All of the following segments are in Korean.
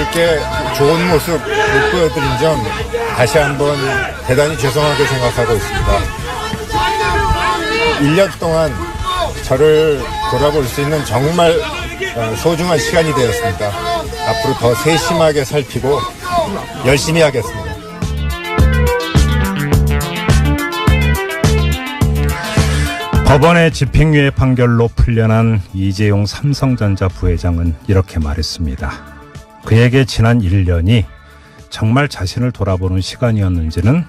국민들께 좋은 모습 못 보여드린 점 다시 한번 대단히 죄송하게 생각하고 있습니다. 1년 동안 저를 돌아볼 수 있는 정말 어, 소중한 시간이 되었습니다. 앞으로 더 세심하게 살피고 열심히 하겠습니다. 법원의 집행유예 판결로 풀려난 이재용 삼성전자 부회장은 이렇게 말했습니다. 그에게 지난 1년이 정말 자신을 돌아보는 시간이었는지는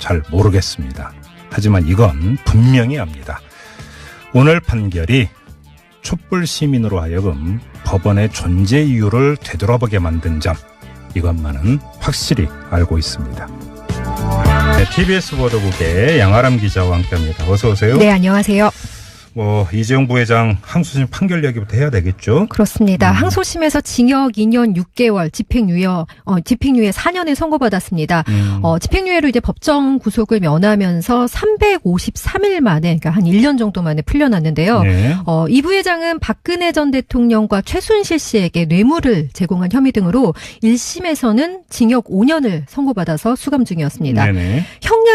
잘 모르겠습니다. 하지만 이건 분명히 압니다. 오늘 판결이 촛불 시민으로 하여금 법원의 존재 이유를 되돌아보게 만든 점 이것만은 확실히 알고 있습니다. 네, TBS 보도국의 양아람 기자와 함께합니다. 어서 오세요. 네, 안녕하세요. 뭐 이재용 부회장 항소심 판결 얘기부터 해야 되겠죠? 그렇습니다. 항소심에서 징역 2년 6개월, 집행유예, 어, 집행유예 4년을 선고받았습니다. 음. 어, 집행유예로 이제 법정 구속을 면하면서 353일 만에, 그러니까 한 1년 정도 만에 풀려났는데요. 네. 어, 이 부회장은 박근혜 전 대통령과 최순실 씨에게 뇌물을 제공한 혐의 등으로 1심에서는 징역 5년을 선고받아서 수감 중이었습니다. 네네.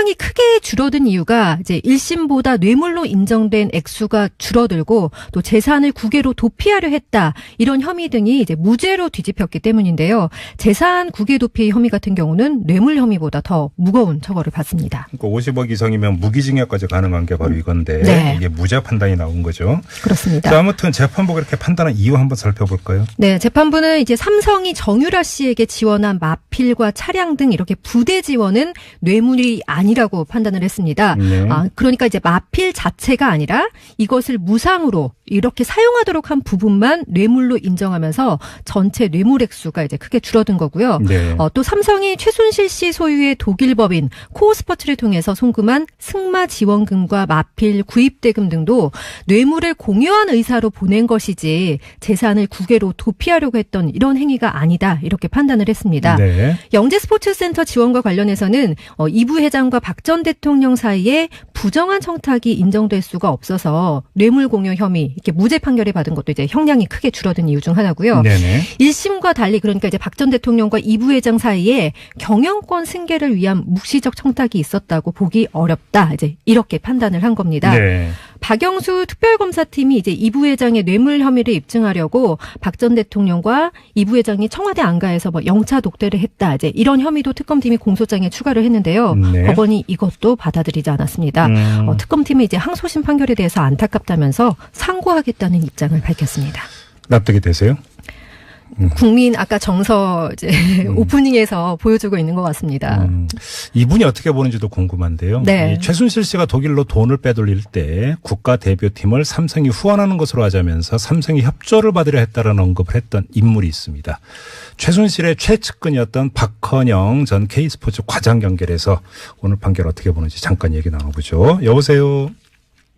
형량이 크게 줄어든 이유가 이제 1심보다 뇌물로 인정된 액수가 줄어들고 또 재산을 국외로 도피하려 했다. 이런 혐의 등이 이제 무죄로 뒤집혔기 때문인데요. 재산 국외 도피 혐의 같은 경우는 뇌물 혐의보다 더 무거운 처벌을 받습니다. 그러니까 50억 이상이면 무기징역까지 가능한 게 바로 이건데 네. 이게 무죄 판단이 나온 거죠. 그렇습니다. 자, 아무튼 재판부가 이렇게 판단한 이유 한번 살펴볼까요? 네, 재판부는 이제 삼성이 정유라 씨에게 지원한 마필과 차량 등 이렇게 부대 지원은 뇌물이 아니라 고 판단을 했습니다. 네. 아, 그러니까 이제 마필 자체가 아니라 이것을 무상으로 이렇게 사용하도록 한 부분만 뇌물로 인정하면서 전체 뇌물 액수가 이제 크게 줄어든 거고요. 네. 어, 또 삼성이 최순실 씨 소유의 독일 법인 코어스포츠를 통해서 송금한 승마 지원금과 마필 구입대금 등도 뇌물을 공유한 의사로 보낸 것이지 재산을 국외로 도피하려고 했던 이런 행위가 아니다 이렇게 판단을 했습니다. 네. 영재스포츠센터 지원과 관련해서는 어, 이부 회장과 박 전 대통령 사이에 부정한 청탁이 인정될 수가 없어서 뇌물 공여 혐의 이렇게 무죄 판결을 받은 것도 이제 형량이 크게 줄어든 이유 중 하나고요. 네네. 1심과 달리 그러니까 이제 박 전 대통령과 이 부 회장 사이에 경영권 승계를 위한 묵시적 청탁이 있었다고 보기 어렵다. 이제 이렇게 판단을 한 겁니다. 네. 박영수 특별검사팀이 이제 이 부 회장의 뇌물 혐의를 입증하려고 박 전 대통령과 이 부 회장이 청와대 안가에서 뭐 영차 독대를 했다. 이제 이런 혐의도 특검팀이 공소장에 추가를 했는데요. 네. 법원이 이것도 받아들이지 않았습니다. 음. 어, 특검팀이 이제 항소심 판결에 대해서 안타깝다면서 상고하겠다는 입장을 밝혔습니다. 납득이 되세요? 국민 아까 정서 이제 오프닝에서 보여주고 있는 것 같습니다. 음, 이분이 어떻게 보는지도 궁금한데요. 네. 이 최순실 씨가 독일로 돈을 빼돌릴 때 국가 대표팀을 삼성이 후원하는 것으로 하자면서 삼성이 협조를 받으려 했다는 언급을 했던 인물이 있습니다. 최순실의 최측근이었던 박헌영 전 K스포츠 과장 연결해서 오늘 판결 어떻게 보는지 잠깐 얘기 나눠보죠. 여보세요.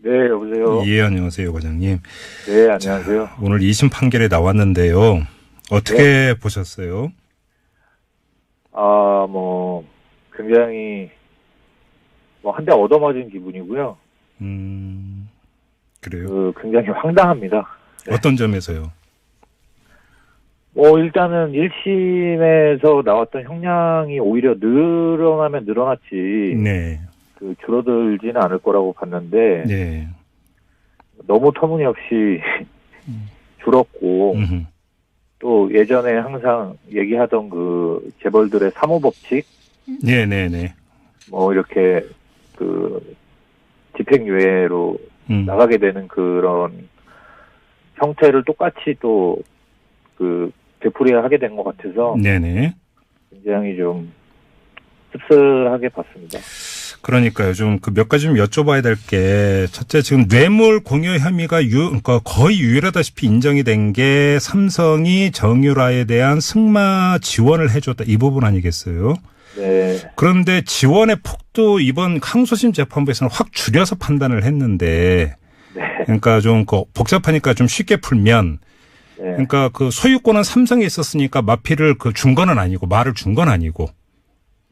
네, 여보세요. 예, 안녕하세요, 과장님. 네, 안녕하세요. 오늘 2심 판결에 나왔는데요. 어떻게 네. 보셨어요? 아, 뭐, 굉장히, 뭐, 한 대 얻어맞은 기분이고요. 음, 그래요. 그, 굉장히 황당합니다. 네. 어떤 점에서요? 뭐, 일단은 1심에서 나왔던 형량이 오히려 늘어나면 늘어났지, 네, 그, 줄어들지는 않을 거라고 봤는데, 네. 너무 터무니없이 줄었고, 음흠. 또 예전에 항상 얘기하던 그, 재벌들의 사모 법칙, 네, 네, 네. 뭐, 이렇게, 그, 집행유예로 음. 나가게 되는 그런 형태를 똑같이 또 그 되풀이하게 된 것 같아서 네네. 굉장히 좀 씁쓸하게 봤습니다. 그러니까요. 좀그몇 가지 좀 여쭤봐야 될 게 첫째 지금 뇌물 공여 혐의가 유, 그러니까 거의 유일하다시피 인정이 된 게 삼성이 정유라에 대한 승마 지원을 해줬다 이 부분 아니겠어요? 네, 그런데 지원의 폭도 이번 항소심 재판부에서는 확 줄여서 판단을 했는데 네, 그러니까 좀 그 복잡하니까 좀 쉽게 풀면 네, 그러니까 그 소유권은 삼성에 있었으니까 마피를 그준건 아니고 말을 준 건 아니고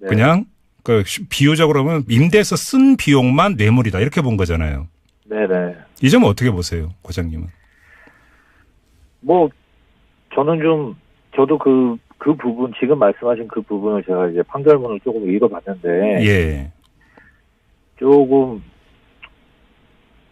네. 그냥 그 비유적으로 하면 임대해서 쓴 비용만 뇌물이다 이렇게 본 거잖아요. 네, 네. 이 점은 어떻게 보세요, 과장님은? 뭐 저는 좀 저도 그그 부분 지금 말씀하신 그 부분을 제가 이제 판결문을 조금 읽어봤는데 예. 조금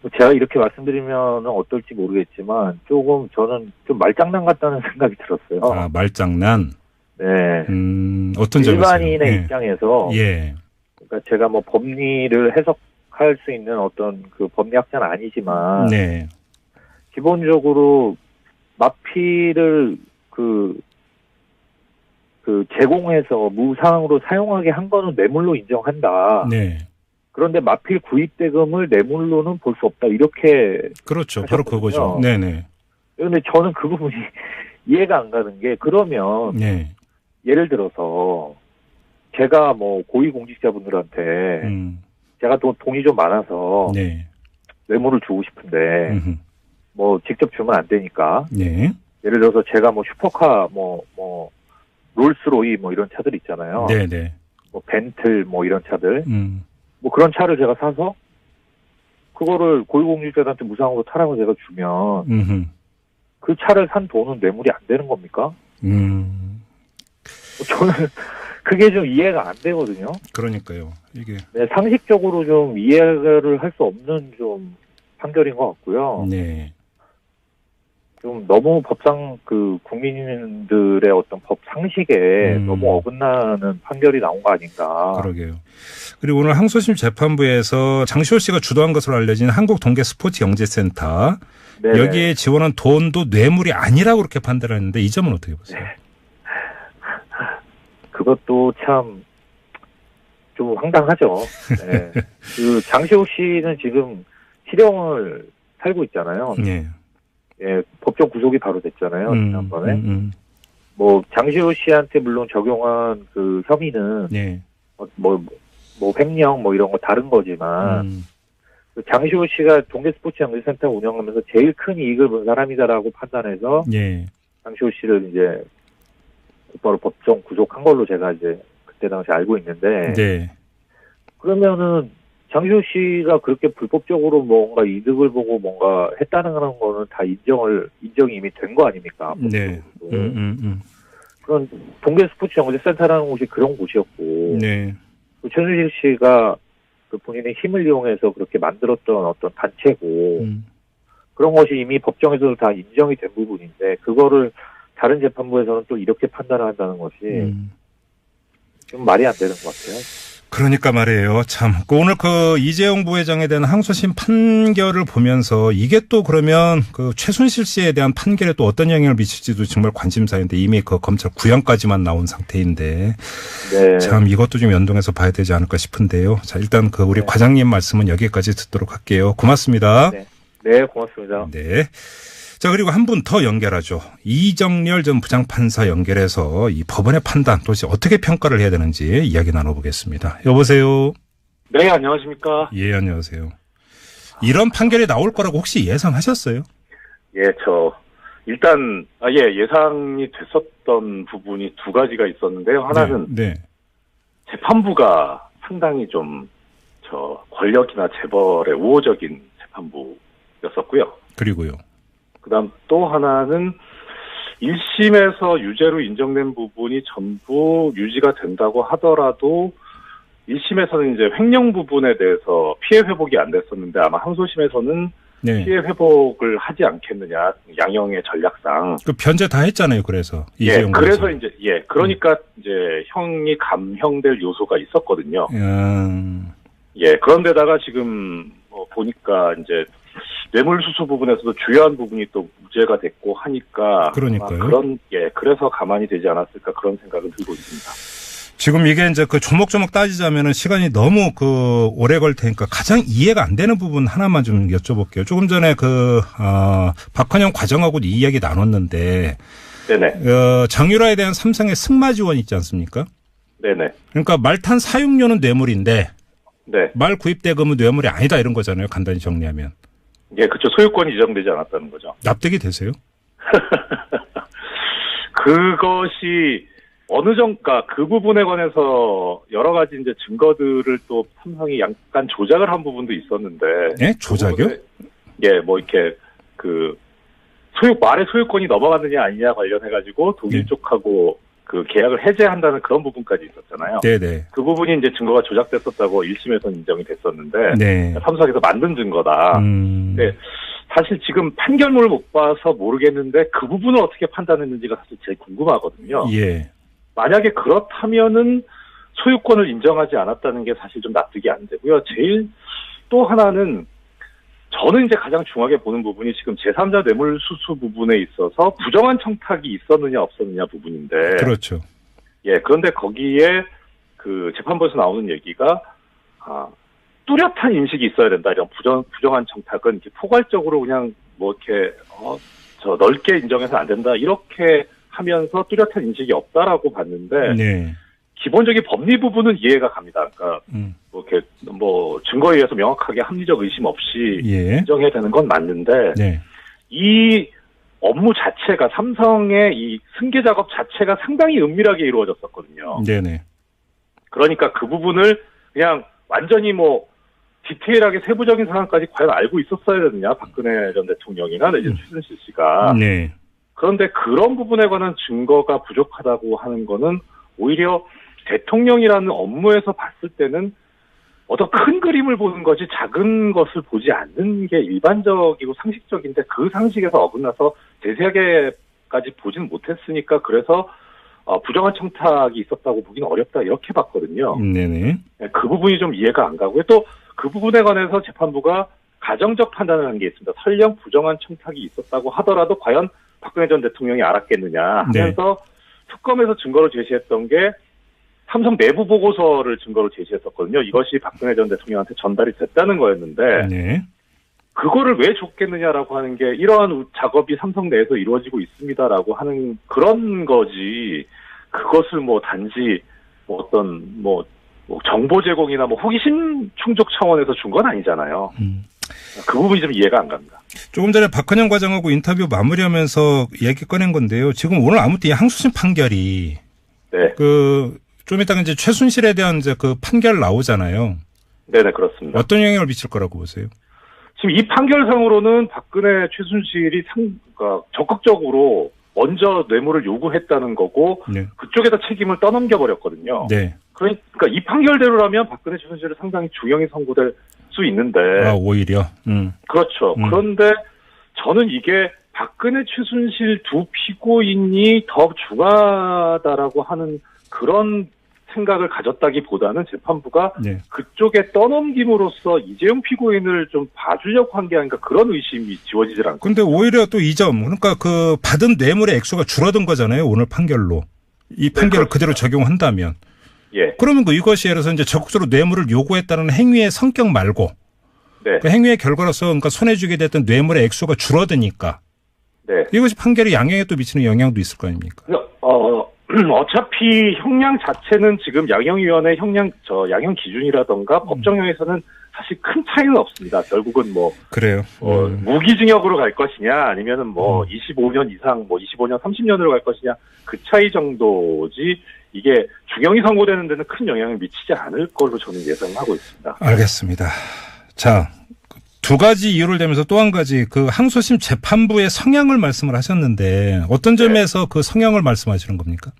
뭐 제가 이렇게 말씀드리면 어떨지 모르겠지만 조금 저는 좀 말장난 같다는 생각이 들었어요. 아, 말장난. 네. 음, 어떤? 일반인의 입장에서 예. 그러니까 제가 뭐 법리를 해석할 수 있는 어떤 그 법리학자는 아니지만 네. 기본적으로 마피를 그, 그 제공해서 무상으로 사용하게 한 거는 뇌물로 인정한다. 네. 그런데 마필 구입 대금을 뇌물로는 볼 수 없다. 이렇게 그렇죠. 바로 하셨거든요. 그거죠. 네네. 그런데 저는 그 부분이 이해가 안 가는 게 그러면 네. 예를 들어서 제가 뭐 고위공직자분들한테 음. 제가 또 돈이 좀 많아서 네. 뇌물을 주고 싶은데 음흠. 뭐 직접 주면 안 되니까 네. 예를 들어서 제가 뭐 슈퍼카 뭐뭐 롤스로이 뭐 이런 차들 있잖아요. 네네. 뭐 벤틀 뭐 이런 차들 음. 뭐 그런 차를 제가 사서 그거를 고위공직자들한테 무상으로 타라고 제가 주면 음흠. 그 차를 산 돈은 뇌물이 안 되는 겁니까? 음. 저는 그게 좀 이해가 안 되거든요. 그러니까요. 이게. 네, 상식적으로 좀 이해를 할 수 없는 좀 판결인 것 같고요. 네. 좀 너무 법상 그 국민들의 어떤 법 상식에 음. 너무 어긋나는 판결이 나온 거 아닌가. 그러게요. 그리고 오늘 항소심 재판부에서 장시호 씨가 주도한 것으로 알려진 한국 동계 스포츠 영재센터 네. 여기에 지원한 돈도 뇌물이 아니라고 그렇게 판단했는데 이 점은 어떻게 보세요? 그것도 참 좀 황당하죠. 네. 그 장시호 씨는 지금 실형을 살고 있잖아요. 네. 예, 법정 구속이 바로 됐잖아요. 음, 지난번에. 음, 음. 뭐 장시호 씨한테 물론 적용한 그 혐의는 네. 어, 뭐, 뭐 횡령 뭐 이런 거 다른 거지만 음. 그 장시호 씨가 동계 스포츠연구센터 운영하면서 제일 큰 이익을 본 사람이다라고 판단해서 예. 장시호 씨를 이제 곧바로 법정 구속한 걸로 제가 이제 그때 당시 알고 있는데 네. 그러면은 장시호 씨가 그렇게 불법적으로 뭔가 이득을 보고 뭔가 했다는 거는 다 인정을 인정이 이미 된 거 아닙니까? 네. 음, 음, 음. 그런 동계 스포츠연구센터라는 곳이 그런 곳이었고 네. 그 최순실 씨가 그 본인의 힘을 이용해서 그렇게 만들었던 어떤 단체고 음. 그런 것이 이미 법정에서도 다 인정이 된 부분인데 그거를 다른 재판부에서는 또 이렇게 판단을 한다는 것이 음. 좀 말이 안 되는 것 같아요. 그러니까 말이에요. 참. 그 오늘 그 이재용 부회장에 대한 항소심 판결을 보면서 이게 또 그러면 그 최순실 씨에 대한 판결에 또 어떤 영향을 미칠지도 정말 관심사인데 이미 그 검찰 구형까지만 나온 상태인데 네. 참 이것도 좀 연동해서 봐야 되지 않을까 싶은데요. 자, 일단 그 우리 네. 과장님 말씀은 여기까지 듣도록 할게요. 고맙습니다. 네. 네, 고맙습니다. 네. 자, 그리고 한 분 더 연결하죠. 이정렬 전 부장판사 연결해서 이 법원의 판단 도대체 어떻게 평가를 해야 되는지 이야기 나눠보겠습니다. 여보세요. 네, 안녕하십니까. 예, 안녕하세요. 이런 판결이 나올 거라고 혹시 예상하셨어요? 예, 저, 일단, 아, 예, 예상이 됐었던 부분이 두 가지가 있었는데요. 하나는 네. 네. 재판부가 상당히 좀, 저, 권력이나 재벌의 우호적인 재판부였었고요. 그리고요. 그 다음 또 하나는 1심에서 유죄로 인정된 부분이 전부 유지가 된다고 하더라도 1심에서는 이제 횡령 부분에 대해서 피해 회복이 안 됐었는데 아마 항소심에서는 네. 피해 회복을 하지 않겠느냐 양형의 전략상 그 변제 다 했잖아요. 그래서 예 그래서 부회장. 이제 예 그러니까 이제 형이 감형될 요소가 있었거든요 음, 예 그런데다가 지금 뭐 보니까 이제 뇌물수수 부분에서도 주요한 부분이 또 무죄가 됐고 하니까 그러니까요. 그런 예 그래서 가만히 되지 않았을까 그런 생각을 들고 있습니다. 지금 이게 이제 그 조목조목 따지자면은 시간이 너무 그 오래 걸 테니까 가장 이해가 안 되는 부분 하나만 좀 여쭤볼게요. 조금 전에 그, 어, 박헌영 과정하고 이 이야기 나눴는데, 네네 어, 정유라에 대한 삼성의 승마 지원 있지 않습니까? 네네 그러니까 말탄 사육료는 뇌물인데, 네 말 구입 대금은 뇌물이 아니다 이런 거잖아요. 간단히 정리하면. 예, 그쵸 소유권이 인정되지 않았다는 거죠. 납득이 되세요? 그것이 어느 정가 그 부분에 관해서 여러 가지 이제 증거들을 또 삼성이 약간 조작을 한 부분도 있었는데 예? 조작이요? 그 예, 뭐 이렇게 그 소유 말의 소유권이 넘어갔느냐 아니냐 관련해 가지고 독일 네. 쪽하고 그 계약을 해제한다는 그런 부분까지 있었잖아요. 네네. 그 부분이 이제 증거가 조작됐었다고 1심에서 인정이 됐었는데 네. 삼성에서 만든 증거다. 음. 네. 사실 지금 판결문을 못 봐서 모르겠는데 그 부분을 어떻게 판단했는지가 사실 제일 궁금하거든요. 예. 만약에 그렇다면은 소유권을 인정하지 않았다는 게 사실 좀 납득이 안 되고요. 제일 또 하나는 저는 이제 가장 중요하게 보는 부분이 지금 제3자 뇌물 수수 부분에 있어서 부정한 청탁이 있었느냐 없었느냐 부분인데 그렇죠. 예 그런데 거기에 그 재판부에서 나오는 얘기가 아 뚜렷한 인식이 있어야 된다 이런 부정 부정한 청탁은 이렇게 포괄적으로 그냥 뭐 이렇게 어 저 넓게 인정해서 안 된다 이렇게 하면서 뚜렷한 인식이 없다라고 봤는데 네. 기본적인 법리 부분은 이해가 갑니다. 그러니까 음. 뭐 이렇게 뭐 증거에 의해서 명확하게 합리적 의심 없이 예. 인정해야 되는 건 맞는데 네. 이 업무 자체가 삼성의 이 승계 작업 자체가 상당히 은밀하게 이루어졌었거든요. 네네. 그러니까 그 부분을 그냥 완전히 뭐 디테일하게 세부적인 상황까지 과연 알고 있었어야 되느냐 박근혜 전 대통령이나 내지는 최순실 씨가 네. 그런데 그런 부분에 관한 증거가 부족하다고 하는 거는 오히려 대통령이라는 업무에서 봤을 때는 어떤 큰 그림을 보는 거지 작은 것을 보지 않는 게 일반적이고 상식적인데 그 상식에서 어긋나서 세세하게까지 보지는 못했으니까 그래서 어, 부정한 청탁이 있었다고 보기는 어렵다 이렇게 봤거든요. 네네. 네, 그 부분이 좀 이해가 안 가고요. 또 그 부분에 관해서 재판부가 가정적 판단을 한 게 있습니다. 설령 부정한 청탁이 있었다고 하더라도 과연 박근혜 전 대통령이 알았겠느냐 네. 하면서 특검에서 증거로 제시했던 게 삼성 내부 보고서를 증거로 제시했었거든요. 이것이 박근혜 전 대통령한테 전달이 됐다는 거였는데 네. 그거를 왜 줬겠느냐라고 하는 게 이러한 우- 작업이 삼성 내에서 이루어지고 있습니다라고 하는 그런 거지 그것을 뭐 단지 뭐 어떤 뭐, 뭐 정보 제공이나 뭐 호기심 충족 차원에서 준 건 아니잖아요. 음. 그 부분이 좀 이해가 안 갑니다. 조금 전에 박헌영 과장하고 인터뷰 마무리하면서 얘기 꺼낸 건데요. 지금 오늘 아무튼 이 항소심 판결이 네, 그 좀 이따가 이제 최순실에 대한 이제 그 판결 나오잖아요. 네네 그렇습니다. 어떤 영향을 미칠 거라고 보세요? 지금 이 판결상으로는 박근혜 최순실이 상, 그러니까 적극적으로 먼저 뇌물을 요구했다는 거고 네. 그쪽에다 책임을 떠넘겨 버렸거든요. 네. 그러니까 이 판결대로라면 박근혜 최순실은 상당히 중형이 선고될 수 있는데 아, 오히려. 음. 그렇죠. 음. 그런데 저는 이게 박근혜 최순실 두 피고인이 더 중하다라고 하는 그런 생각을 가졌다기보다는 재판부가 네. 그쪽에 떠넘김으로써 이재용 피고인을 좀 봐주려고 한 게 아닌가 그런 의심이 지워지질 않고 근데 오히려 또 이 점, 그러니까 그 받은 뇌물의 액수가 줄어든 거잖아요. 오늘 판결로. 이 판결을 그렇습니다. 그대로 적용한다면. 예, 그러면 그 이것이 예를 들어서 이제 적극적으로 뇌물을 요구했다는 행위의 성격 말고 네, 그 행위의 결과로서 그러니까 손해주게 됐던 뇌물의 액수가 줄어드니까 네. 이것이 판결의 양형에 또 미치는 영향도 있을 거 아닙니까? 어, 어차피 형량 자체는 지금 양형위원회 형량, 저 양형 기준이라던가 법정형에서는 사실 큰 차이는 없습니다. 결국은 뭐, 그래요. 어, 음. 무기징역으로 갈 것이냐, 아니면은 뭐, 25년 이상, 뭐, 25년, 30년으로 갈 것이냐, 그 차이 정도지, 이게 중형이 선고되는 데는 큰 영향을 미치지 않을 걸로 저는 예상하고 있습니다. 알겠습니다. 자, 두 가지 이유를 대면서 또 한 가지 그 항소심 재판부의 성향을 말씀을 하셨는데 어떤 네. 점에서 그 성향을 말씀하시는 겁니까?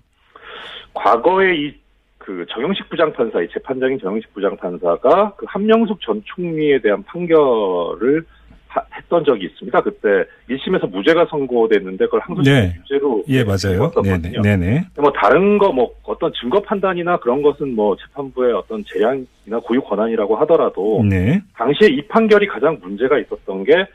과거에 이, 그 정영식 부장판사, 이 재판장인 정영식 부장판사가 그 한명숙 전 총리에 대한 판결을 하- 했던 적이 있습니다. 그때 1심에서 무죄가 선고됐는데 그걸 항소심 네. 유죄로 예, 맞아요. 네네. 네네. 뭐 다른 거 뭐 어떤 증거 판단이나 그런 것은 뭐 재판부의 어떤 재량이나 고유 권한이라고 하더라도 네. 당시에 이 판결이 가장 문제가 있었던 게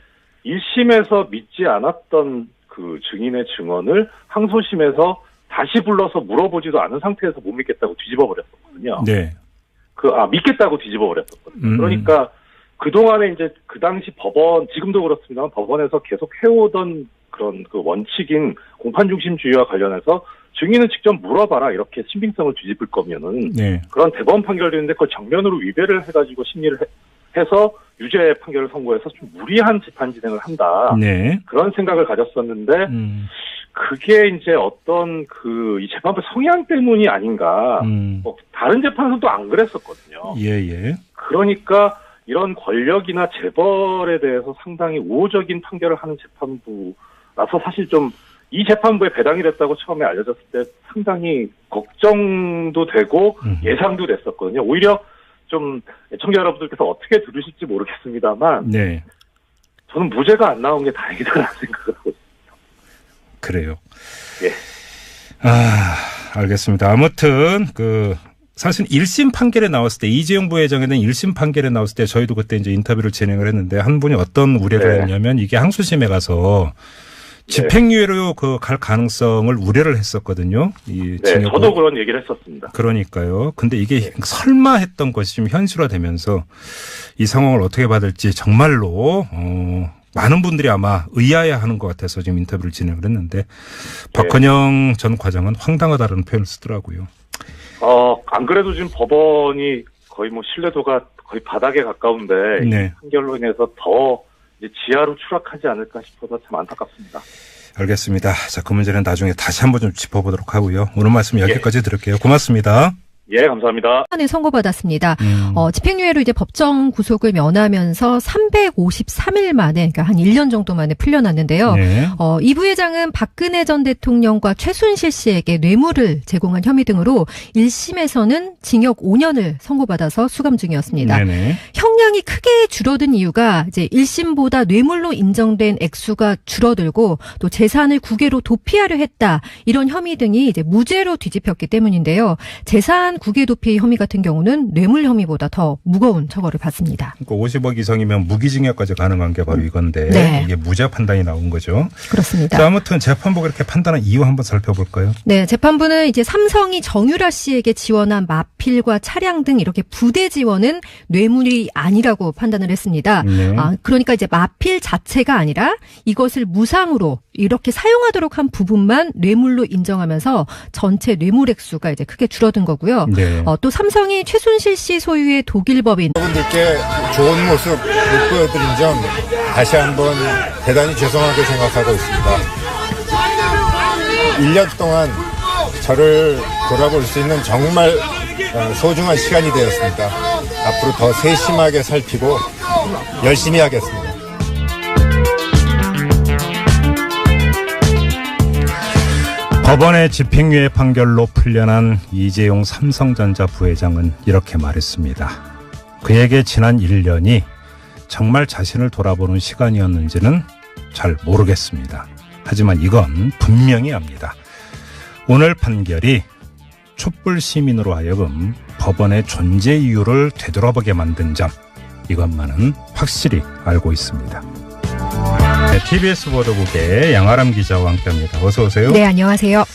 1심에서 믿지 않았던 그 증인의 증언을 항소심에서 다시 불러서 물어보지도 않은 상태에서 못 믿겠다고 뒤집어 버렸었거든요. 네. 그, 아, 믿겠다고 뒤집어 버렸었거든요. 음. 그러니까 그동안에 이제 그 당시 법원, 지금도 그렇습니다만 법원에서 계속 해오던 그런 그 원칙인 공판 중심주의와 관련해서 증인은 직접 물어봐라 이렇게 신빙성을 뒤집을 거면은 네. 그런 대법원 판결이었는데 그걸 정면으로 위배를 해가지고 심리를 해, 서 유죄 판결을 선고해서 좀 무리한 재판 진행을 한다. 네. 그런 생각을 가졌었는데 음. 그게 이제 어떤 그 이 재판부 성향 때문이 아닌가. 음. 뭐 다른 재판에서도 안 그랬었거든요. 예, 예. 그러니까 이런 권력이나 재벌에 대해서 상당히 우호적인 판결을 하는 재판부라서 사실 좀 이 재판부에 배당이 됐다고 처음에 알려졌을 때 상당히 걱정도 되고 음. 예상도 됐었거든요. 오히려 좀 청자 여러분들께서 어떻게 들으실지 모르겠습니다만 네, 저는 무죄가 안 나온 게 다행이다라는 생각을 하고 있습니다. 그래요. 예. 아, 알겠습니다. 아무튼 그 사실 1심 판결에 나왔을 때 이재용 부회장에 대한 1심 판결에 나왔을 때 저희도 그때 이제 인터뷰를 진행을 했는데 한 분이 어떤 우려를 네. 했냐면 이게 항소심에 가서 집행유예로 그 갈 가능성을 우려를 했었거든요. 이 네, 징역 저도 그런 얘기를 했었습니다. 그러니까요. 근데 이게 설마 했던 것이 좀 현실화되면서 이 상황을 어떻게 받을지 정말로 어 많은 분들이 아마 의아해하는 것 같아서 지금 인터뷰를 진행을 했는데 박헌영 전 과장은 황당하다는 표현을 쓰더라고요. 어, 안 그래도 지금 법원이 거의 뭐 신뢰도가 거의 바닥에 가까운데 이 네. 판결로 인해서 더 지하로 추락하지 않을까 싶어서 참 안타깝습니다. 알겠습니다. 자, 그 문제는 나중에 다시 한번 좀 짚어보도록 하고요. 오늘 말씀 여기까지 들을게요. 고맙습니다. 예, 감사합니다. 을 선고받았습니다. 음. 어, 집행유예로 이제 법정 구속을 면하면서 353일 만에, 그러니까 한 1년 정도 만에 풀려났는데요. 네. 어, 이 부회장은 박근혜 전 대통령과 최순실 씨에게 뇌물을 제공한 혐의 등으로 1심에서는 징역 5년을 선고받아서 수감 중이었습니다. 네네. 형량이 크게 줄어든 이유가 이제 1심보다 뇌물로 인정된 액수가 줄어들고 또 재산을 국외로 도피하려 했다. 이런 혐의 등이 이제 무죄로 뒤집혔기 때문인데요. 재산 국외 도피 혐의 같은 경우는 뇌물 혐의보다 더 무거운 처벌을 받습니다. 그러니까 50억 이상이면 무기징역까지 가능한 게 바로 이건데 네. 이게 무죄 판단이 나온 거죠. 그렇습니다. 자, 아무튼 재판부가 이렇게 판단한 이유 한번 살펴볼까요? 네, 재판부는 이제 삼성이 정유라 씨에게 지원한 마필과 차량 등 이렇게 부대 지원은 뇌물이 아니라고 판단을 했습니다. 네. 아, 그러니까 이제 마필 자체가 아니라 이것을 무상으로 이렇게 사용하도록 한 부분만 뇌물로 인정하면서 전체 뇌물 액수가 이제 크게 줄어든 거고요. 네. 어, 또 삼성이 최순실 씨 소유의 독일 법인 여러분들께 좋은 모습 못 보여드린 점 다시 한번 대단히 죄송하게 생각하고 있습니다. 1년 동안 저를 돌아볼 수 있는 정말 어, 소중한 시간이 되었습니다. 앞으로 더 세심하게 살피고 열심히 하겠습니다. 법원의 집행유예 판결로 풀려난 이재용 삼성전자 부회장은 이렇게 말했습니다. 그에게 지난 1년이 정말 자신을 돌아보는 시간이었는지는 잘 모르겠습니다. 하지만 이건 분명히 압니다. 오늘 판결이 촛불 시민으로 하여금 법원의 존재 이유를 되돌아보게 만든 점 이것만은 확실히 알고 있습니다. 네, TBS 보도국의 양아람 기자와 함께합니다. 어서 오세요. 네, 안녕하세요.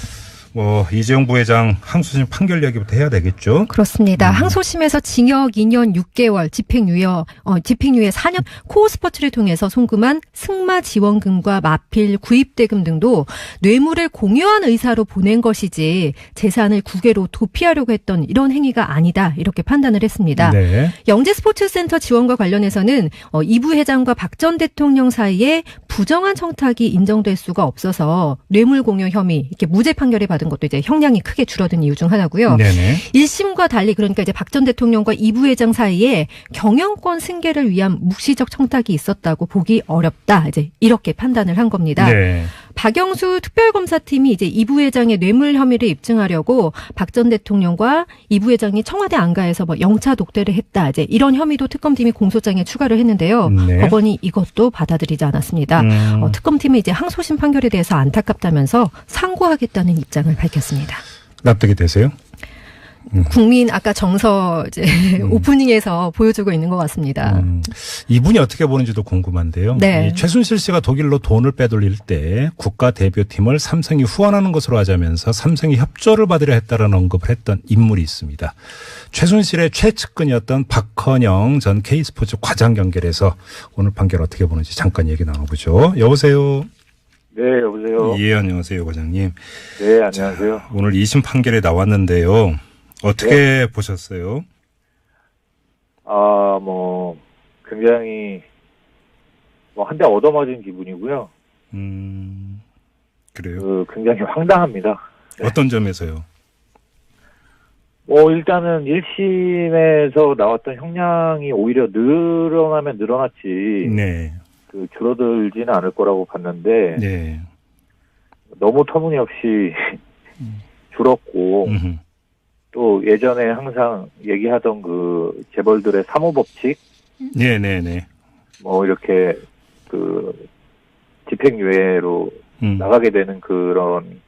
뭐 이재용 부회장 항소심 판결 얘기부터 해야 되겠죠? 그렇습니다. 음. 항소심에서 징역 2년 6개월, 집행유예, 어, 집행유예 4년 코어 스포츠를 통해서 송금한 승마 지원금과 마필 구입대금 등도 뇌물을 공유한 의사로 보낸 것이지 재산을 국외로 도피하려고 했던 이런 행위가 아니다 이렇게 판단을 했습니다. 네. 영재 스포츠센터 지원과 관련해서는 어, 이 부회장과 박 전 대통령 사이에 부정한 청탁이 인정될 수가 없어서 뇌물 공유 혐의 이렇게 무죄 판결을 받은 것도 이제 형량이 크게 줄어든 이유 중 하나고요. 네네. 1심과 달리 그러니까 이제 박 전 대통령과 이 부회장 사이에 경영권 승계를 위한 묵시적 청탁이 있었다고 보기 어렵다. 이제 이렇게 판단을 한 겁니다. 네. 박영수 특별검사팀이 이제 이 부회장의 뇌물 혐의를 입증하려고 박 전 대통령과 이 부회장이 청와대 안가에서 뭐 영차 독대를 했다. 이제 이런 혐의도 특검팀이 공소장에 추가를 했는데요. 네. 법원이 이것도 받아들이지 않았습니다. 음. 어, 특검팀은 이제 항소심 판결에 대해서 안타깝다면서 상고하겠다는 입장을 밝혔습니다. 납득이 되세요? 국민 아까 정서 이제 오프닝에서 보여주고 있는 것 같습니다. 음, 이분이 어떻게 보는지도 궁금한데요. 네. 이 최순실 씨가 독일로 돈을 빼돌릴 때 국가 대표팀을 삼성이 후원하는 것으로 하자면서 삼성이 협조를 받으려 했다라는 언급을 했던 인물이 있습니다. 최순실의 최측근이었던 박헌영 전 K스포츠 과장 연결해서 오늘 판결 어떻게 보는지 잠깐 얘기 나눠보죠. 여보세요. 네, 여보세요. 예, 안녕하세요, 과장님. 네, 안녕하세요. 오늘 2심 판결이 나왔는데요. 어떻게 네. 보셨어요? 아, 뭐, 굉장히, 뭐, 한 대 얻어맞은 기분이고요. 음, 그래요. 그, 굉장히 황당합니다. 네. 어떤 점에서요? 뭐, 일단은 1심에서 나왔던 형량이 오히려 늘어나면 늘어났지, 네. 그, 줄어들지는 않을 거라고 봤는데, 네. 너무 터무니없이 줄었고 음흠. 또 예전에 항상 얘기하던 그 재벌들의 사모 법칙 네네네. 뭐 이렇게 그 집행유예로 음. 나가게 되는 그런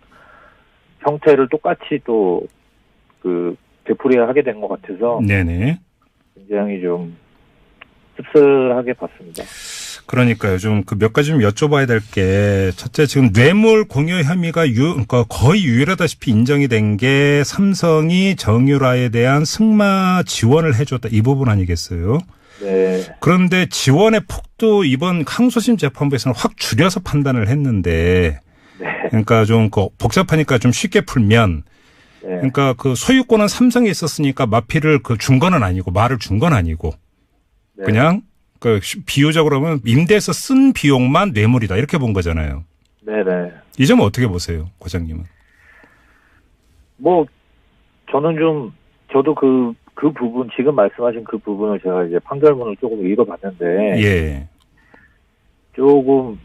형태를 똑같이 또 그 되풀이하게 된 것 같아서 네네. 굉장히 좀 씁쓸하게 봤습니다. 그러니까요. 좀그몇 가지 좀 여쭤봐야 될 게 첫째 지금 뇌물 공여 혐의가 유, 그러니까 거의 유일하다시피 인정이 된 게 삼성이 정유라에 대한 승마 지원을 해줬다 이 부분 아니겠어요? 네, 그런데 지원의 폭도 이번 항소심 재판부에서는 확 줄여서 판단을 했는데 네, 그러니까 좀 그 복잡하니까 좀 쉽게 풀면 네, 그러니까 그 소유권은 삼성에 있었으니까 마피를 그 준 거는 아니고 말을 준 건 아니고 네. 그냥 그 비유적으로 하면 임대에서 쓴 비용만 뇌물이다 이렇게 본 거잖아요. 네, 네. 이 점은 어떻게 보세요, 과장님은? 뭐 저는 좀 저도 그그 부분 지금 말씀하신 그 부분을 제가 이제 판결문을 조금 읽어봤는데 예, 조금